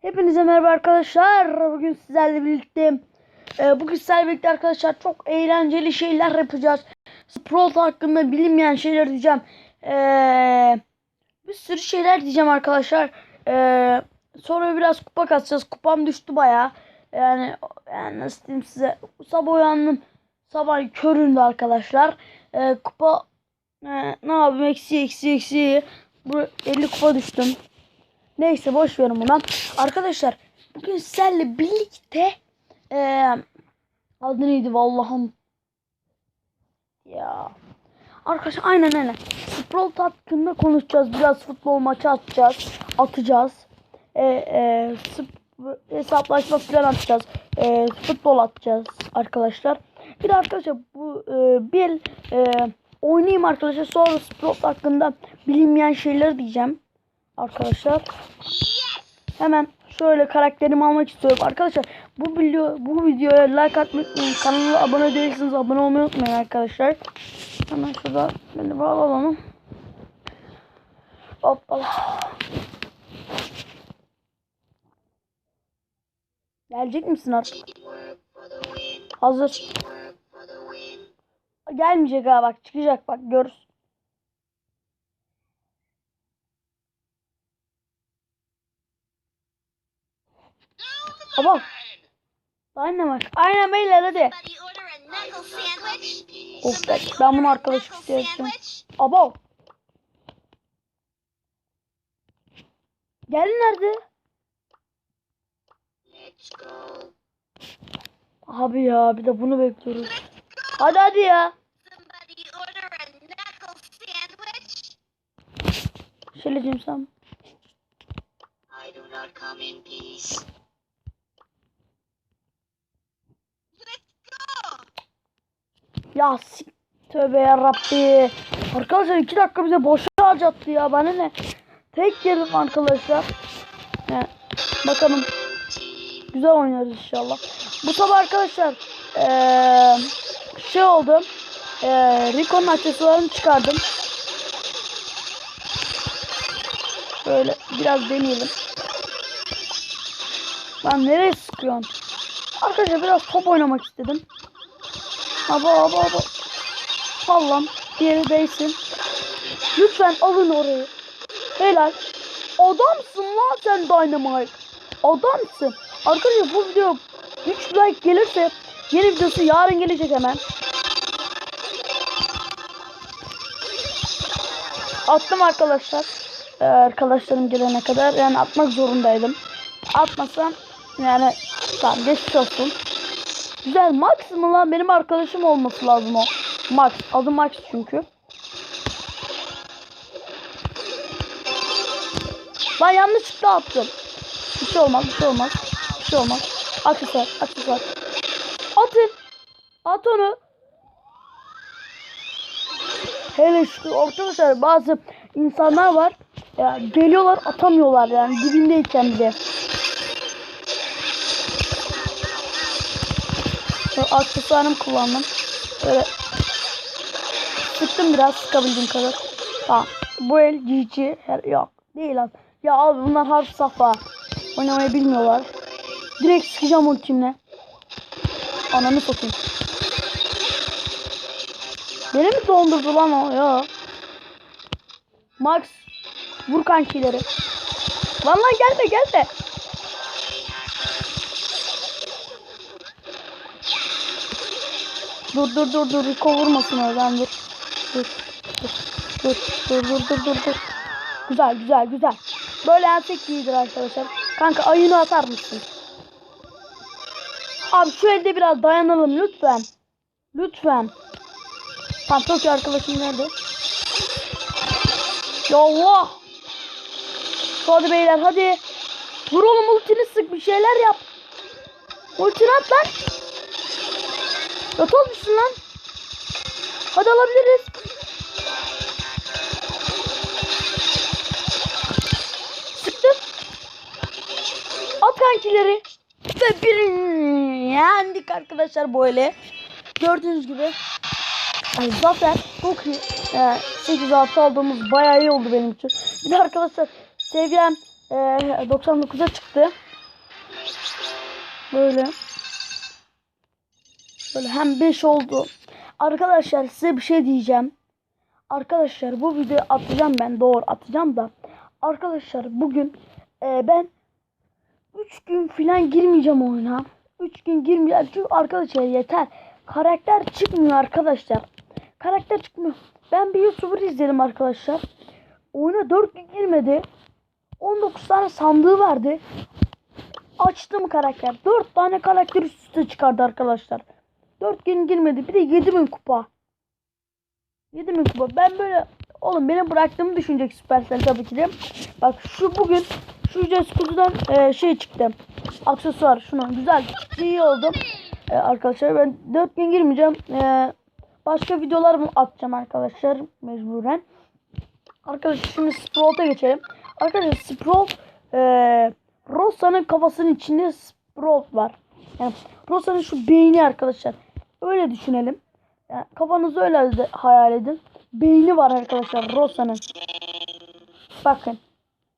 Hepinize merhaba arkadaşlar. Bugün sizlerle birlikte e, bugün sizlerle birlikte arkadaşlar çok eğlenceli şeyler yapacağız. Sprout hakkında bilinmeyen şeyler diyeceğim. E, bir sürü şeyler diyeceğim arkadaşlar. E, sonra biraz kupa kasacağız. Kupam düştü baya. Yani, yani nasıl diyeyim size. Sabah uyandım. Sabah köründe arkadaşlar. E, kupa e, ne yapayım eksi eksi eksi. Bu 50 kupa düştüm. Neyse boş verin bunu. Arkadaşlar bugün sizlerle birlikte eee adı neydi vallahım ya. Arkadaşlar aynen aynen. Sprout hakkında konuşacağız biraz futbol maçı atacağız atacağız. E, e, hesaplaşma falan atacağız e, futbol atacağız arkadaşlar. Bir de arkadaşlar bu e, bir e, oynayayım arkadaşlar sonra Sprout hakkında bilinmeyen şeyler diyeceğim arkadaşlar Hemen şöyle karakterimi almak istiyorum. Arkadaşlar bu video bu videoya like atmayı unutmayın. Kanala abone değilseniz abone olmayı unutmayın arkadaşlar. Hemen şurada beni bağlayalım. Hoppala. Gelecek misin artık? Hazır. Gelmeyecek ha bak çıkacak bak görürsün. Baba. Aynen bak. Aynen beyler hadi. Of be, ben bunu order a arkadaşlık knuckle isteyeceğim. sandwich? Abo. Gelin nerede? Abi ya bir de bunu bekliyoruz. Hadi hadi ya. Sandwich? Şöyleyeceğim sen. I do not come in peace. Ya si Tövbe yarabbi. Arkadaşlar iki dakika bize boşa harcattı ya. Bana ne? Tek yerim arkadaşlar. Yani, bakalım. Güzel oynarız inşallah. Bu sabah arkadaşlar eee, şey oldu. Eee Rico'nun aksesuarını çıkardım. Böyle biraz deneyelim. Lan nereye sıkıyorsun? Arkadaşlar biraz top oynamak istedim. Aba aba aba. Allah'ım diğeri değsin. Lütfen alın orayı. Helal. Adamsın lan sen Dynamite. Adamsın. Arkadaşlar bu video 3 like gelirse yeni videosu yarın gelecek hemen. Attım arkadaşlar. Ee, arkadaşlarım gelene kadar yani atmak zorundaydım. Atmasam yani tamam geçmiş olsun. Güzel Max mı lan? Benim arkadaşım olması lazım o. Max. Adı Max çünkü. Ben yanlışlıkla attım. Bir şey olmaz, bir şey olmaz. Bir şey olmaz. Aksesuar, aksesuar. Atın. At onu. Hele şu arkadaşlar bazı insanlar var. Ya, geliyorlar atamıyorlar yani dibindeyken. Şu aksesuarımı kullandım. Böyle sıktım biraz sıkabildiğim kadar. Tamam. Bu el GG. Yok. Değil lan. Ya abi bunlar harf safa. Oynamayı bilmiyorlar. Direkt sıkacağım ultimle. Ananı sokayım. Beni mi dondurdu lan o ya? Max. Vur kankileri. Lan lan gelme gelme. Dur dur dur dur Rico vurmasın oradan dur. Dur. Dur dur dur dur dur dur. Güzel güzel güzel. Böyle ensek iyidir arkadaşlar. Kanka ayını atar mısın? Abi şu elde biraz dayanalım lütfen. Lütfen. Tamam çok iyi arkadaşım nerede? Ya Allah. Hadi beyler hadi. Vur oğlum ultini sık bir şeyler yap. Ultini at lan. Yat olmuşsun lan. Hadi alabiliriz. Sıktım. At kankileri. Ve bir yendik arkadaşlar böyle. Gördüğünüz gibi. Ay, zaten iyi. Ee, 8 6 aldığımız bayağı iyi oldu benim için. Bir de arkadaşlar seviyem e, 99'a çıktı. Böyle. Böyle hem 5 oldu. Arkadaşlar size bir şey diyeceğim. Arkadaşlar bu videoyu atacağım ben doğru atacağım da. Arkadaşlar bugün e, ben 3 gün falan girmeyeceğim oyuna. 3 gün girmeyeceğim çünkü arkadaşlar yeter. Karakter çıkmıyor arkadaşlar. Karakter çıkmıyor. Ben bir YouTuber izledim arkadaşlar. Oyuna 4 gün girmedi. 19 tane sandığı vardı. Açtım karakter. 4 tane karakter üst üste çıkardı arkadaşlar. 4 gün girmedi. Bir de 7000 kupa. 7000 kupa. Ben böyle oğlum benim bıraktığımı düşünecek Supercell tabii ki de. Bak şu bugün şu Jeskuzu'dan e, şey çıktı. Aksesuar şunu güzel iyi oldu. E, arkadaşlar ben 4 gün girmeyeceğim. E, başka videolar mı atacağım arkadaşlar mecburen. Arkadaşlar şimdi Sprout'a geçelim. Arkadaşlar Sprout e, Rosa'nın kafasının içinde Sprout var. Yani Rosa'nın şu beyni arkadaşlar. Öyle düşünelim. Yani kafanızı öyle hayal edin. Beyni var arkadaşlar Rosa'nın. Bakın.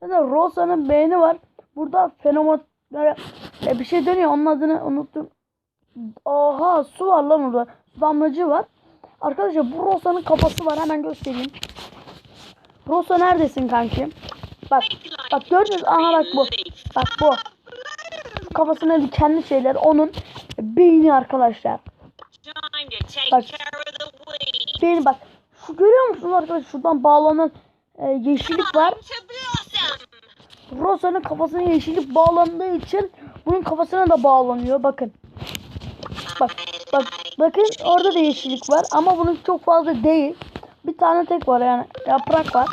Zaten Rosa'nın beyni var. Burada fenomen böyle, e, bir şey dönüyor. Onun adını unuttum. Aha su var lan orada. Su damlacığı var. Arkadaşlar bu Rosa'nın kafası var. Hemen göstereyim. Rosa neredesin kanki? Bak. Bak gördünüz. Aha bak bu. Bak bu. Kafasına dikenli şeyler onun beyni arkadaşlar. Bak. Beyni bak. Şu görüyor musunuz arkadaşlar? Şuradan bağlanan e, yeşillik var. Rosa'nın kafasına yeşillik bağlandığı için bunun kafasına da bağlanıyor. Bakın. Bak. Bak. Bakın orada da yeşillik var ama bunun çok fazla değil. Bir tane tek var yani yaprak var.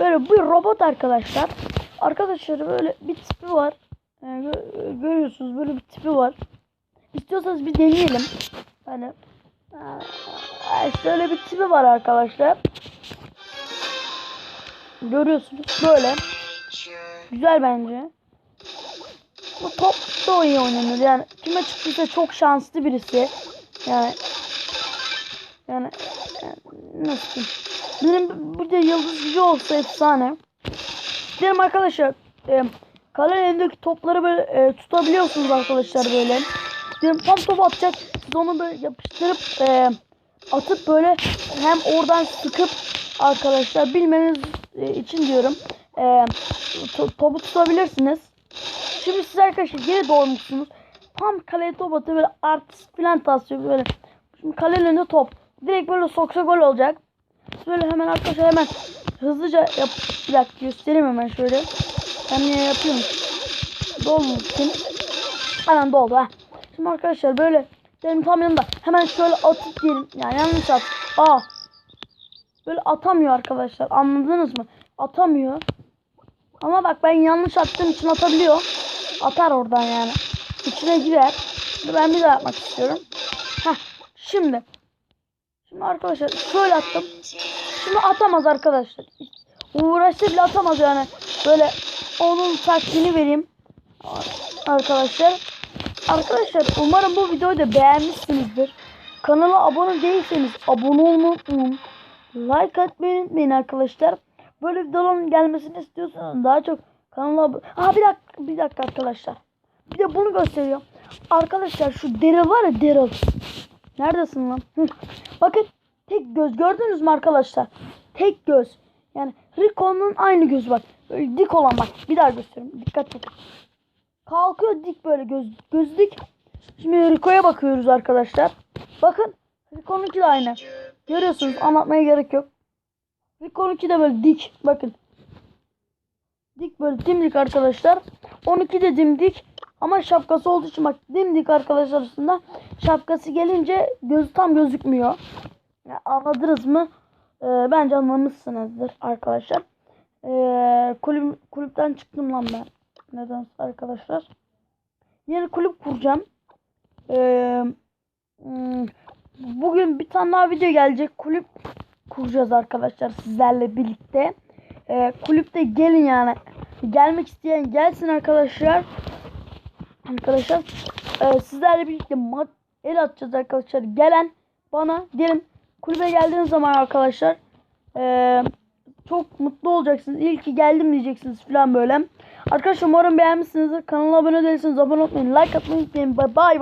Böyle bir robot arkadaşlar. Arkadaşlar böyle bir tipi var. Yani gö- görüyorsunuz böyle bir tipi var. İstiyorsanız bir deneyelim. Hani aa, işte öyle bir tipi var arkadaşlar. Görüyorsunuz böyle. Güzel bence. Bu top da iyi oynanır. Yani kime çıktıysa çok şanslı birisi. Yani yani, yani nasıl? Benim bir de yıldız gücü olsa efsane. Diyelim arkadaşlar e, kalenin elindeki topları böyle e, tutabiliyorsunuz arkadaşlar böyle. Diyelim tam top atacak. Siz onu böyle yapıştırıp e, atıp böyle hem oradan sıkıp arkadaşlar bilmeniz e, için diyorum. E, to- topu tutabilirsiniz. Şimdi siz arkadaşlar geri doğmuşsunuz. Tam kaleye top atıyor böyle artist falan tasıyor böyle. Şimdi kalenin önünde top. Direkt böyle soksa gol olacak. Böyle hemen arkadaşlar hemen hızlıca yap. Bir dakika göstereyim hemen şöyle. Ben niye yapıyorum? Dolmasın. Hemen doldu ha. Şimdi arkadaşlar böyle benim tam yanında hemen şöyle atıp diyelim. Yani yanlış at. Aa. Böyle atamıyor arkadaşlar. Anladınız mı? Atamıyor. Ama bak ben yanlış attığım için atabiliyor. Atar oradan yani. İçine girer. Ben bir daha yapmak istiyorum. Heh. Şimdi. Şimdi arkadaşlar şöyle attım. Şimdi atamaz arkadaşlar. Uğraşsa bile atamaz yani. Böyle onun taktiğini vereyim. Arkadaşlar. Arkadaşlar umarım bu videoyu da beğenmişsinizdir. Kanala abone değilseniz abone olmayı unutmayın. Like atmayı unutmayın arkadaşlar. Böyle videoların gelmesini istiyorsanız daha çok kanala abone... Aa bir dakika, bir dakika arkadaşlar. Bir de bunu gösteriyorum. Arkadaşlar şu Daryl var ya Daryl. Neredesin lan? Bakın tek göz gördünüz mü arkadaşlar? Tek göz. Yani Rico'nun aynı gözü bak. Böyle dik olan bak. Bir daha göstereyim. Dikkat edin. Kalkıyor dik böyle göz, göz dik. Şimdi Rico'ya bakıyoruz arkadaşlar. Bakın Rico'nunki de aynı. Görüyorsunuz anlatmaya gerek yok. Rico'nunki de böyle dik. Bakın. Dik böyle dimdik arkadaşlar. 12 de dimdik. Ama şapkası olduğu için bak dimdik arkadaşlar arasında. Şapkası gelince gözü tam gözükmüyor. Ya, anladınız mı? Ee, bence anlamışsınızdır arkadaşlar. Ee, kulüp, kulüpten çıktım lan ben. Neden arkadaşlar? Yeni kulüp kuracağım. Ee, hmm, bugün bir tane daha video gelecek. Kulüp kuracağız arkadaşlar sizlerle birlikte. Ee, kulüpte gelin yani. Gelmek isteyen gelsin arkadaşlar. Arkadaşlar e, sizlerle birlikte el atacağız arkadaşlar. Gelen bana gelin kulübe geldiğiniz zaman arkadaşlar e, çok mutlu olacaksınız. İyi ki geldim diyeceksiniz falan böyle. Arkadaşlar umarım beğenmişsinizdir. Kanala abone değilseniz abone olmayı, like atmayı unutmayın. Bye bye.